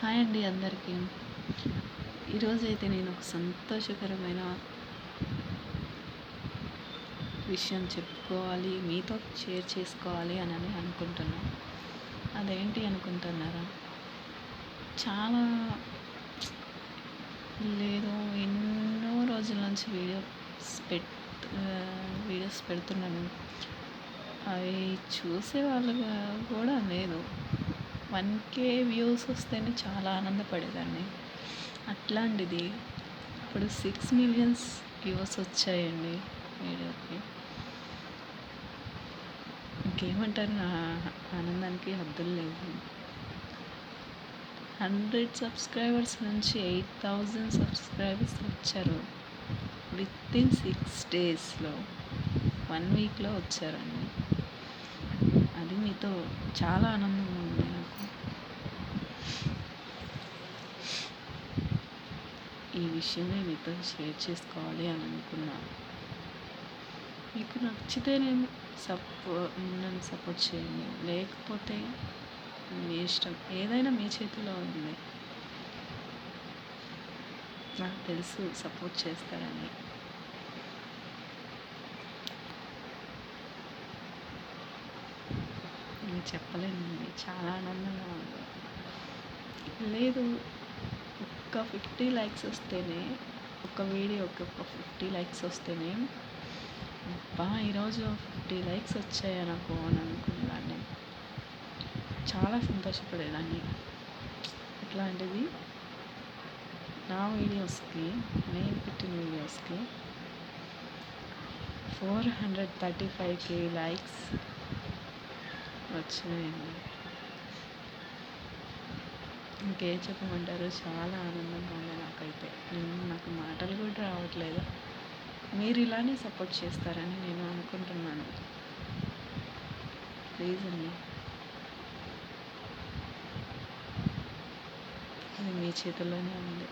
Hi అండి అందరికీ. ఈరోజైతే నేను ఒక సంతోషకరమైన విషయం చెప్పుకోవాలి మీతో షేర్ చేసుకోవాలి అని అని అనుకుంటున్నాను అదేంటి అనుకుంటున్నారా? చాలా లేదు ఎన్నో రోజుల నుంచి వీడియోస్ పెట్ వీడియోస్ పెడుతున్నాను. అవి చూసే వాళ్ళు కూడా లేదు. వన్ కే వ్యూస్ వస్తేనే చాలా ఆనందపడేదాన్ని. అట్లాంటిది ఇప్పుడు సిక్స్ మిలియన్స్ వ్యూస్ వచ్చాయండి వీడియోకి. ఇంకేమంటారు? నా ఆనందానికి హద్దులు లేవు హండ్రెడ్ సబ్స్క్రైబర్స్ నుంచి ఎయిట్ థౌజండ్ సబ్స్క్రైబర్స్ వచ్చారు. విత్ ఇన్ సిక్స్ డేస్లో వన్ వీక్లో వచ్చారండి. అది మీతో చాలా ఆనందం ఉంది నాకు ఈ విషయమే మీతో షేర్ చేసుకోవాలి అని అనుకున్నాను. మీకు నచ్చితేనే సపో నన్ను సపోర్ట్ చేయండి. లేకపోతే మీ ఇష్టం ఏదైనా మీ చేతిలో ఉంది. నాకు తెలుసు సపోర్ట్ చేస్తారని. నేను చెప్పలేనండి చాలా ఆనందంగా ఉంది. లేదు ఫిఫ్టీ లైక్స్ వస్తేనే ఒక వీడియోకి ఒక ఫిఫ్టీ లైక్స్ వస్తేనే బా ఈరోజు ఫిఫ్టీ లైక్స్ వచ్చాయి నాకు అని అనుకున్నాను. చాలా సంతోషపడేదాన్ని. ఇట్లాంటిది నా వీడియోస్కి నేను పెట్టిన వీడియోస్కి four hundred thirty five K likes వచ్చినాయండి. ఇంకేం చెప్పమంటారు? చాలా ఆనందంగా ఉంది నాకైతే. నేను నాకు మాటలు కూడా రావట్లేదు. మీరు ఇలానే సపోర్ట్ చేస్తారని నేను అనుకుంటున్నాను. ప్లీజ్ అండి. అది మీ చేతుల్లోనే ఉంది.